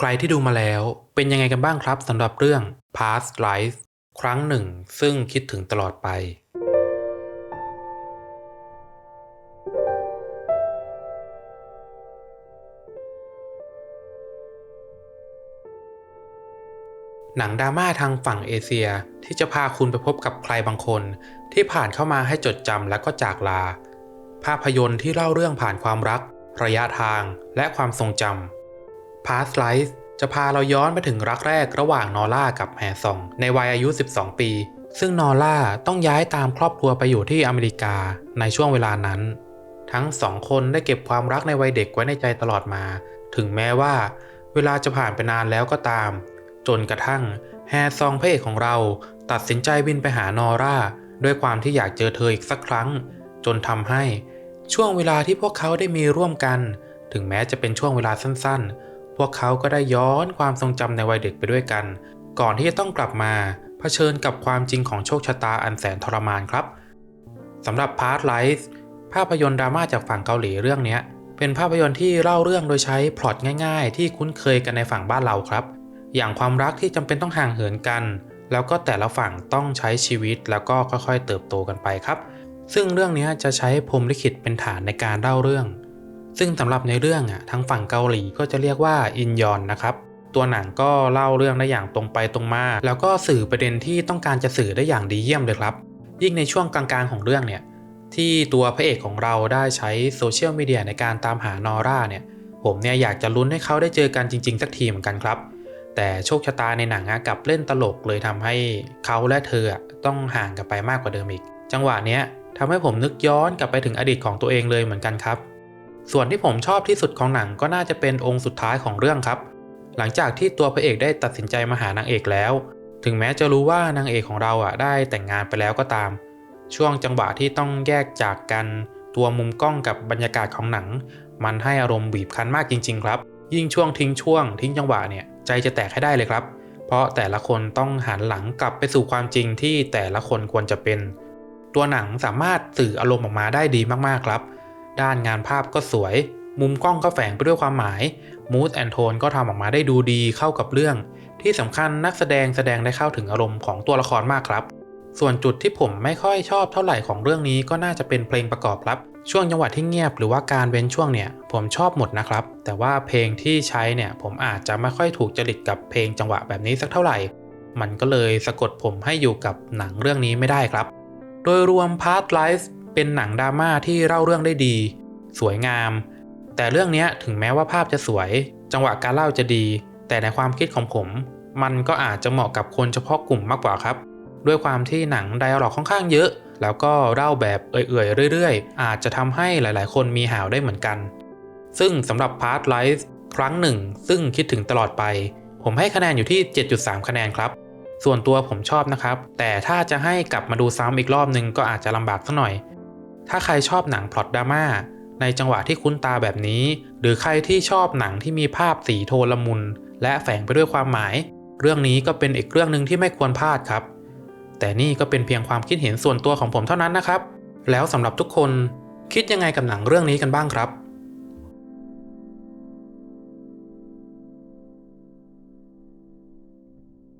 ใครที่ดูมาแล้วเป็นยังไงกันบ้างครับสำหรับเรื่อง Past Life ครั้งหนึ่ง ซึ่งคิดถึงตลอดไป หนังดราม่าทางฝั่งเอเชียที่จะพาคุณไปพบกับใครบางคน ที่ผ่านเข้ามาให้จดจำและก็จากลา ภาพยนตร์ที่เล่าเรื่องผ่านความรัก ระยะทางและความทรงจำ Past Life จะพาเราย้อนไปถึงรักแรกระหว่างนอร่ากับแฮซองในวัยอายุ 12 ปี ซึ่งนอร่าต้องย้ายตามครอบครัวไปอยู่ที่อเมริกาในช่วงเวลานั้น ทั้งสองคนได้เก็บความรักในวัยเด็กไว้ในใจตลอดมา ถึงแม้ว่า เวลาจะผ่านไปนานแล้วก็ตาม จนกระทั่งแฮซองพระเอกของเราตัดสินใจบินไปหานอร่าด้วยความที่อยากเจอเธออีกสักครั้ง จนทำให้ช่วงเวลาที่พวกเขาได้มีร่วมกัน ถึงแม้จะเป็นช่วงเวลาสั้นๆ พวกเขาก็ได้ย้อนความทรงจำในวัยเด็กไปด้วยกัน ก่อนที่จะต้องกลับมาเผชิญกับความจริงของโชคชะตาอันแสนทรมานครับสำหรับ Past Life ภาพยนตร์ดราม่าจากฝั่งเกาหลีเรื่องนี้เป็นภาพยนตร์ที่เล่าเรื่องโดยใช้พล็อตง่าย ๆ ที่คุ้นเคยกันในฝั่งบ้านเราครับ อย่างความรักที่จำเป็นต้องห่างเหินกัน แล้วก็แต่ละฝั่งต้องใช้ชีวิตแล้วก็ค่อยๆ เติบโตกันไปครับ ซึ่งเรื่องนี้จะใช้พรมลิขิตเป็นฐานในการเล่าเรื่อง ซึ่งสำหรับในเรื่องอะทางฝั่งเกาหลีก็จะเรียกว่าอินยอนนะครับตัวหนังก็เล่าเรื่องได้อย่างตรงไปตรงมา แล้วก็สื่อประเด็นที่ต้องการจะสื่อได้อย่างดีเยี่ยมเลยครับ ยิ่งในช่วงกลางๆของเรื่องเนี่ยที่ตัวพระเอกของเราได้ใช้โซเชียลมีเดียในการตามหานอร่าเนี่ยผมเนี่ยอยากจะลุ้นให้เขาได้เจอกันจริง ๆ สักทีเหมือนกันครับ แต่โชคชะตาในหนังกลับเล่นตลกเลยทำให้เขาและเธอต้องห่างกันไปมากกว่าเดิมอีก จังหวะเนี้ยทำให้ผมนึกย้อนกลับไปถึงอดีตของตัวเองเลยเหมือนกันครับ ส่วนที่ผมชอบที่สุดของหนังก็น่าจะเป็นองค์สุดท้ายของเรื่องครับ หลังจากที่ตัวพระเอกได้ตัดสินใจมาหานางเอกแล้ว ถึงแม้จะรู้ว่านางเอกของเราอะได้แต่งงานไปแล้วก็ตาม ช่วงจังหวะที่ต้องแยกจากกันตัวมุมกล้องกับบรรยากาศของหนัง มันให้อารมณ์บีบคั้นมากจริง ๆ ครับ ยิ่งช่วงทิ้งช่วง ทิ้งจังหวะเนี่ยใจจะแตกให้ได้เลยครับ เพราะแต่ละคนต้องหันหลังกลับไปสู่ความจริงที่แต่ละคนควรจะเป็น ตัวหนังสามารถสื่ออารมณ์ออกมาได้ดีมากๆครับ ด้านงานภาพก็สวย มุมกล้องก็แฝงไปด้วยความหมาย mood and tone ก็ทำออกมาได้ดูดีเข้ากับเรื่อง ที่สำคัญนักแสดงแสดงได้เข้าถึงอารมณ์ของตัวละครมากครับ ส่วนจุดที่ผมไม่ค่อยชอบเท่าไหร่ของเรื่องนี้ก็น่าจะเป็นเพลงประกอบครับช่วงจังหวะที่เงียบหรือว่าการเว้นช่วงเนี่ยผมชอบหมดนะครับ แต่ว่าเพลงที่ใช้เนี่ยผมอาจจะไม่ค่อยถูกจริตกับเพลงจังหวะแบบนี้สักเท่าไหร่ มันก็เลยสะกดผมให้อยู่กับหนังเรื่องนี้ไม่ได้ครับ โดยรวม Past Life เป็นหนังดราม่าที่เล่าเรื่องได้ดี สวยงาม แต่เรื่องนี้ถึงแม้ว่าภาพจะสวย จังหวะการเล่าจะดี แต่ในความคิดของผม มันก็อาจจะเหมาะกับคนเฉพาะกลุ่มมากกว่าครับ ด้วยความที่หนังไดอะล็อกค่อนข้างเยอะ แล้วก็เล่าแบบเอื่อยๆเรื่อยๆ อาจจะทำให้หลายๆ คนมีหาวได้เหมือนกัน ซึ่งสำหรับ Past Life ครั้งหนึ่ง ซึ่งคิดถึงตลอดไป ผมให้คะแนนอยู่ที่ 7.3 คะแนนครับส่วนตัวผมชอบนะครับ แต่ถ้าจะให้กลับมาดูซ้ำอีกรอบนึงก็อาจจะลำบากสักหน่อย ถ้าใครชอบหนังพล็อตดราม่าในจังหวะที่คุ้นตาแบบนี้ หรือใครที่ชอบหนังที่มีภาพสีโทนละมุน และแฝงไปด้วยความหมาย เรื่องนี้ก็เป็นอีกเรื่องหนึ่งที่ไม่ควรพลาดครับ แต่นี่ก็เป็นเพียงความคิดเห็นส่วนตัวของผมเท่านั้นนะครับ แล้วสำหรับทุกคนคิดยังไงกับหนังเรื่องนี้กันบ้างครับ